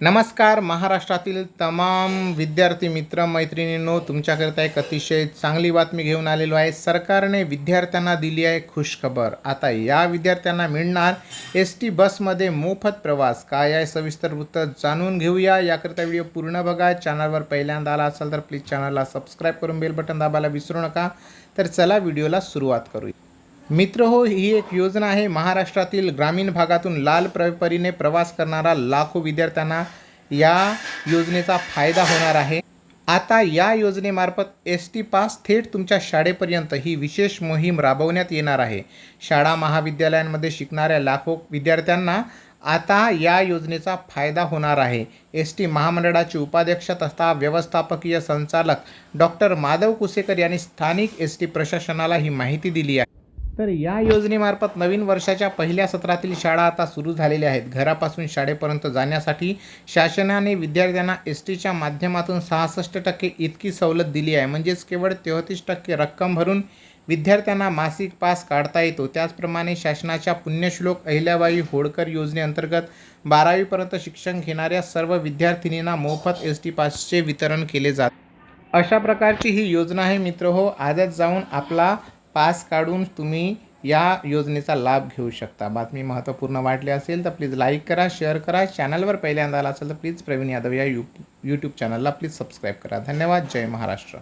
नमस्कार महाराष्ट्रातील तमाम विद्यार्थी मित्र मैत्रिणींनो तुमच्याकरिता एक अतिशय चांगली बातमी घेऊन आलेलो आहे. सरकारने विद्यार्थ्यांना दिली आहे खुशखबर. आता या विद्यार्थ्यांना मिळणार एस टी बसमध्ये मोफत प्रवास. काय आहे सविस्तर वृत्त जाणून घेऊया. याकरिता व्हिडिओ पूर्ण बघा. चॅनलवर पहिल्यांदा आला असाल तर प्लीज चॅनलला सबस्क्राईब करून बेल बटन दाबायला विसरू नका. तर चला व्हिडिओला सुरुवात करूया. मित्र हो ही एक योजना आहे. महाराष्ट्रातील ग्रामीण भागातून लाल प्रपरीने प्रवास करणारा लाखो विद्यार्थ्यांना या योजनेचा फायदा होणार आहे. आता या योजनेमार्फत एस टी पास थेट तुमच्या शाळेपर्यंत ही विशेष मोहीम राबवण्यात येणार आहे. शाळा महाविद्यालयांमध्ये शिकणाऱ्या लाखो विद्यार्थ्यांना आता या योजनेचा फायदा होणार आहे. एस टी महामंडळाचे उपाध्यक्ष तथा व्यवस्थापकीय संचालक डॉक्टर माधव कुसेकर यांनी स्थानिक एस टी प्रशासनाला ही माहिती दिली आहे. तर या योजनेमार्फत नवीन वर्षाच्या पहिल्या सत्रातील शाळा आता सुरू झालेल्या आहेत. घरापासून शाळेपर्यंत जाण्यासाठी शासनाने विद्यार्थ्यांना एस टीच्या माध्यमातून सहासष्ट टक्के इतकी सवलत दिली आहे. म्हणजेच केवळ तेहतीस टक्के रक्कम भरून विद्यार्थ्यांना मासिक पास काढता येतो. त्याचप्रमाणे शासनाच्या पुण्यश्लोक अहिल्याबाई होळकर योजनेअंतर्गत बारावीपर्यंत शिक्षण घेणाऱ्या सर्व विद्यार्थिनींना मोफत एस टी पासचे वितरण केले जात. अशा प्रकारची ही योजना आहे. मित्र हो आजच जाऊन आपला पास काढून तुम्ही या योजनेचा लाभ घेऊ शकता. बातमी महत्त्वपूर्ण वाटली असेल तर प्लीज लाईक करा शेअर करा. चॅनलवर पहिल्यांदा आला असेल तर प्लीज प्रवीण यादव या यू यूट्यूब चॅनलला प्लीज सबस्क्राईब करा. धन्यवाद. जय महाराष्ट्र.